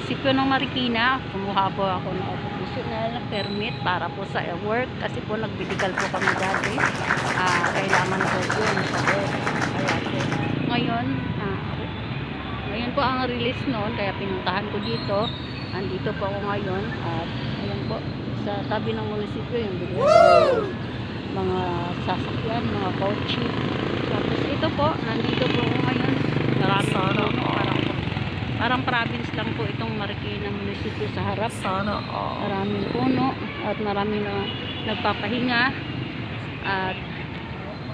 munisipyo ng Marikina. Kumuha po ako ng occupational permit para po sa work kasi po nagbidigal po kami dati. Ah, kailangan po yun sa work. Kaya po, ngayon, ah, ngayon po ang release noon kaya pinuntahan ko dito. Andito po ako ngayon at ayan po sa tabi ng munisipyo yung mga sasakyan, mga kotse. Tapos ito po, nandito po ako ngayon. Marami po, parang, parang province lang po itong Marikina munisipyo sa harap. Sana all. Maraming puno at maraming na nagpapahinga at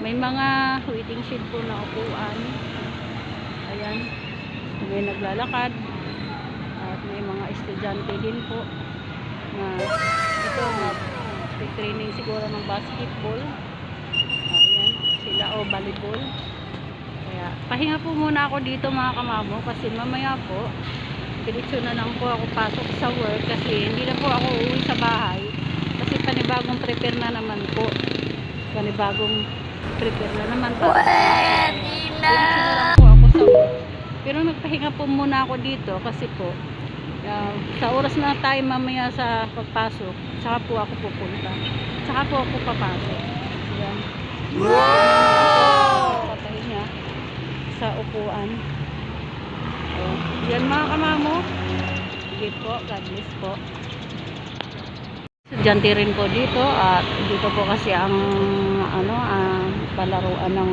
may mga waiting shed po na upuan. Ayan, may naglalakad at may mga estudyante din po na ito na training siguro ng basketball. Ayan, sila o volleyball. Pahinga po muna ako dito mga kamamo kasi mamaya po diretso na lang po ako pasok sa work kasi hindi na po ako uuwi sa bahay. Kasi panibagong prepare na naman po. Panibagong prepare na naman. Po Pwede na. diretso na lang po ako sa work. Pero nagpahinga po muna ako dito kasi po ah, sa oras na tayo mamaya sa pagpasok saka po ako pupunta. Saka po ako papasok. Yan Wow! Upuan Ayan. yan mga kamamo. Sige po God bless po. Estudyante rin po dito at dito po kasi ang ano ah, palaruan ng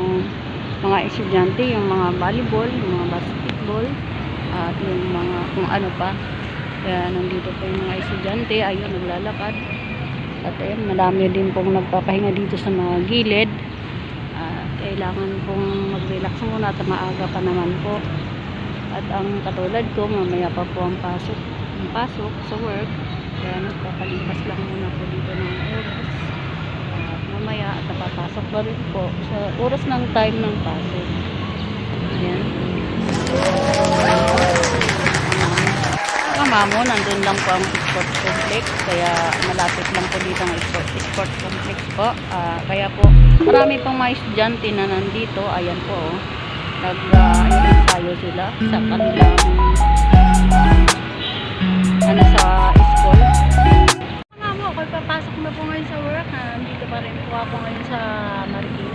mga estudyante yung mga volleyball yung mga basketball at yung mga kung ano pa. Kaya nandito po yung mga estudyante ayun naglalakad. At ayun madami din pong nagpapahinga dito sa mga gilid kailangan pong mag-relax muna at maaga pa naman po. At ang katulad ko mamaya pa po ang pasok ang pasok sa work. Kaya nagpapalipas lang muna po dito ng oras. At mamaya at napapasok pa rin po sa oras ng time ng pasok. Ayan Mamo, nandun lang po ang sport complex. Kaya malapit lang po dito ang sport, sport complex po. Uh, kaya po, marami pang mga estudyante na nandito. Ayan po, oh. nag-ensayo ah, uh, sila sa kanilang ano sa school. Mamo, kung papasok na po ngayon sa work, nandito pa rin po ako ngayon sa Marikina.